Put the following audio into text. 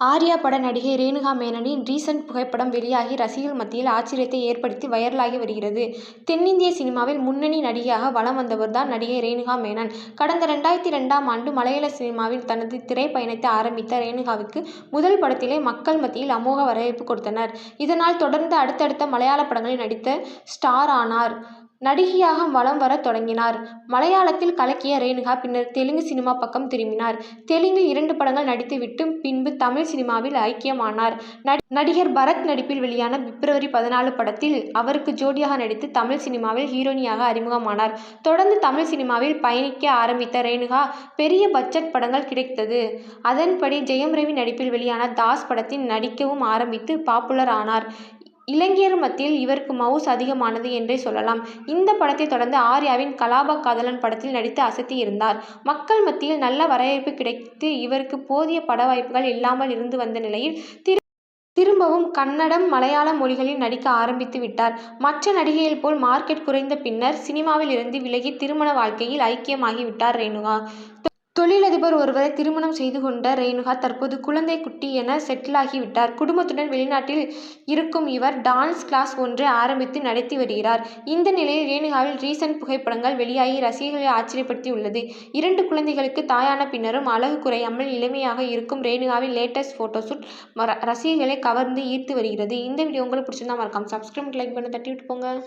ஆர்யா பட நடிகை ரேணுகா மேனனின் ரீசன்ட் புகைப்படம் வெளியாகி ரசிகர்கள் மத்தியில் ஆச்சரியத்தை ஏற்படுத்தி வைரலாகி வருகிறது. தென்னிந்திய சினிமாவில் முன்னணி நடிகையாக வலம் வந்தவர் தான் நடிகை ரேணுகா மேனன். கடந்த ரெண்டாயிரத்தி ரெண்டாம் ஆண்டு மலையாள சினிமாவில் தனது திரைப்பயணத்தை ஆரம்பித்த ரேணுகாவுக்கு முதல் படத்திலேயே மக்கள் மத்தியில் அமோக வரவேற்பு கொடுத்தனர். இதனால் தொடர்ந்து அடுத்தடுத்த மலையாள படங்களில் நடித்த ஸ்டார் ஆனார். நடிகையாக வலம் வரத் தொடங்கினார். மலையாளத்தில் கலக்கிய ரேணுகா பின்னர் தெலுங்கு சினிமா பக்கம் திரும்பினார். தெலுங்கில் இரண்டு படங்கள் நடித்துவிட்டு பின்பு தமிழ் சினிமாவில் ஐக்கியமானார் நடிகர் பரத் நடிப்பில் வெளியான பிப்ரவரி பதினாலு படத்தில் அவருக்கு ஜோடியாக நடித்து தமிழ் சினிமாவில் ஹீரோயினியாக அறிமுகமானார். தொடர்ந்து தமிழ் சினிமாவில் பயணிக்க ஆரம்பித்த ரேணுகா பெரிய பட்ஜெட் படங்கள் கிடைத்தது. அதன்படி ஜெயம் ரவி நடிப்பில் வெளியான தாஸ் படத்தில் நடிக்கவும் ஆரம்பித்து பாப்புலர் ஆனார். இளைஞர் மத்தியில் இவருக்கு மவுஸ் அதிகமானது என்றே சொல்லலாம். இந்த படத்தை தொடர்ந்து ஆர்யாவின் கலாப காதலன் படத்தில் நடித்து அசத்தி இருந்தார். மக்கள் மத்தியில் நல்ல வரவேற்பு கிடைத்து இவருக்கு போதிய பட வாய்ப்புகள் இல்லாமல் இருந்து வந்த நிலையில் திரும்பவும் கன்னடம், மலையாள மொழிகளில் நடிக்க ஆரம்பித்து விட்டார். மற்ற நடிகைகள் போல் மார்க்கெட் குறைந்த பின்னர் சினிமாவில் இருந்து விலகி திருமண வாழ்க்கையில் ஐக்கியமாகிவிட்டார் ரேணுகா. தொழிலதிபர் ஒருவரை திருமணம் செய்து கொண்ட ரேணுகா தற்போது குழந்தை குட்டி என செட்டிலாகிவிட்டார் குடும்பத்துடன் வெளிநாட்டில் இருக்கும் இவர் டான்ஸ் கிளாஸ் ஒன்றை ஆரம்பித்து நடத்தி வருகிறார். இந்த நிலையில் ரேணுகாவில் ரீசன்ட் புகைப்படங்கள் வெளியாகி ரசிகர்களை ஆச்சரியப்படுத்தி உள்ளது. இரண்டு குழந்தைகளுக்கு தாயான பின்னரும் அழகு குறையாமல் இளமையாக இருக்கும் ரேணுகாவின் லேட்டஸ்ட் ஃபோட்டோஷூட் ரசிகர்களை கவர்ந்து ஈர்த்து வருகிறது. இந்த வீடியோ உங்களுக்கு பிடிச்சிருந்தா மறக்காம சப்ஸ்கிரைப் லைக் பட்டனை தட்டி விட்டு போங்க.